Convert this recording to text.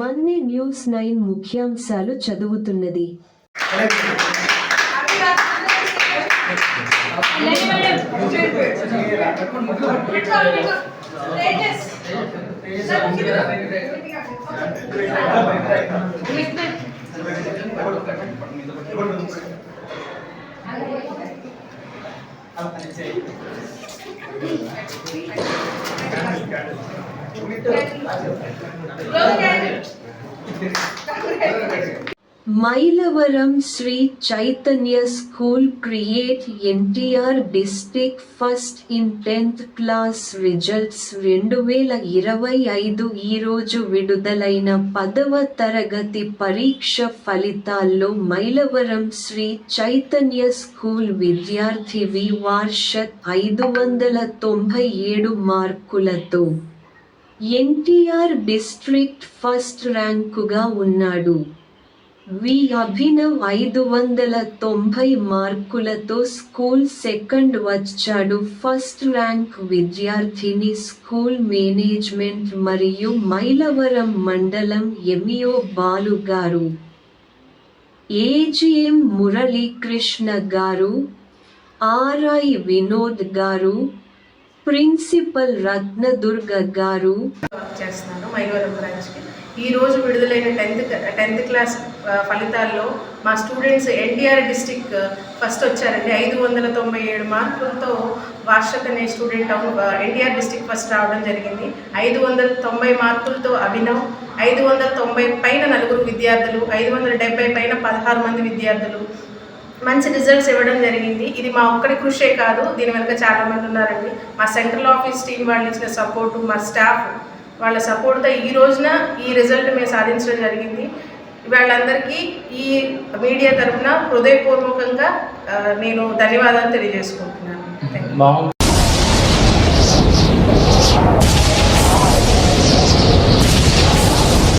మన్ని news nine ముఖ్యాంశాలు చదువుతున్నది. Mylavaram Sri Chaitanya school create NTR district first in tenth class results రెండు వేల ఇరవై ఐదు ఈరోజు విడుదలైన పదవ తరగతి పరీక్ష ఫలితాల్లో మైలవరం శ్రీ చైతన్య స్కూల్ విద్యార్థి వి వార్షత్ ఐదు వందల తొంభై ఏడు మార్కులతో ఎన్టీఆర్ డిస్ట్రిక్ట్ ఫస్ట్ ర్యాంకుగా ఉన్నాడు. వి అభినవ్ ఐదు వందల తొంభై మార్కులతో స్కూల్ సెకండ్ వచ్చాడు. ఫస్ట్ ర్యాంక్ విద్యార్థిని స్కూల్ మేనేజ్మెంట్ మరియు మైలవరం మండలం ఎమియో బాలు గారు. ఏజిఎం మురళీకృష్ణ గారు. ఆర్ఐ వినోద్ గారు. ప్రిన్సిపల్ రత్నదుర్గ గారు. చేస్తున్నాను మైలవరం బ్రాంచ్కి. ఈ రోజు విడుదలైన టెన్త్ టెన్త్ క్లాస్ ఫలితాల్లో మా స్టూడెంట్స్ ఎన్టీఆర్ డిస్టిక్ ఫస్ట్ వచ్చారండి. ఐదు వందల తొంభై ఏడు మార్కులతో వార్షక్ అనే స్టూడెంట్ ఎన్టీఆర్ డిస్టిక్ ఫస్ట్ రావడం జరిగింది. ఐదు వందల తొంభై మార్కులతో అభినవ్ ఐదు వందల తొంభై పైన నలుగురు విద్యార్థులు ఐదు వందల డెబ్బై పైన పదహారు మంది విద్యార్థులు మంచి రిజల్ట్స్ ఇవ్వడం జరిగింది. ఇది మా ఒక్కడి కృషే కాదు దీని వెనుక చాలా మంది ఉన్నారండి. మా సెంట్రల్ ఆఫీస్ టీం వాళ్ళు ఇచ్చిన సపోర్టు మా స్టాఫ్ వాళ్ళ సపోర్ట్తో ఈ రోజున ఈ రిజల్ట్ మేము సాధించడం జరిగింది. వాళ్ళందరికీ ఈ మీడియా తరఫున హృదయపూర్వకంగా నేను ధన్యవాదాలు తెలియజేసుకుంటున్నాను.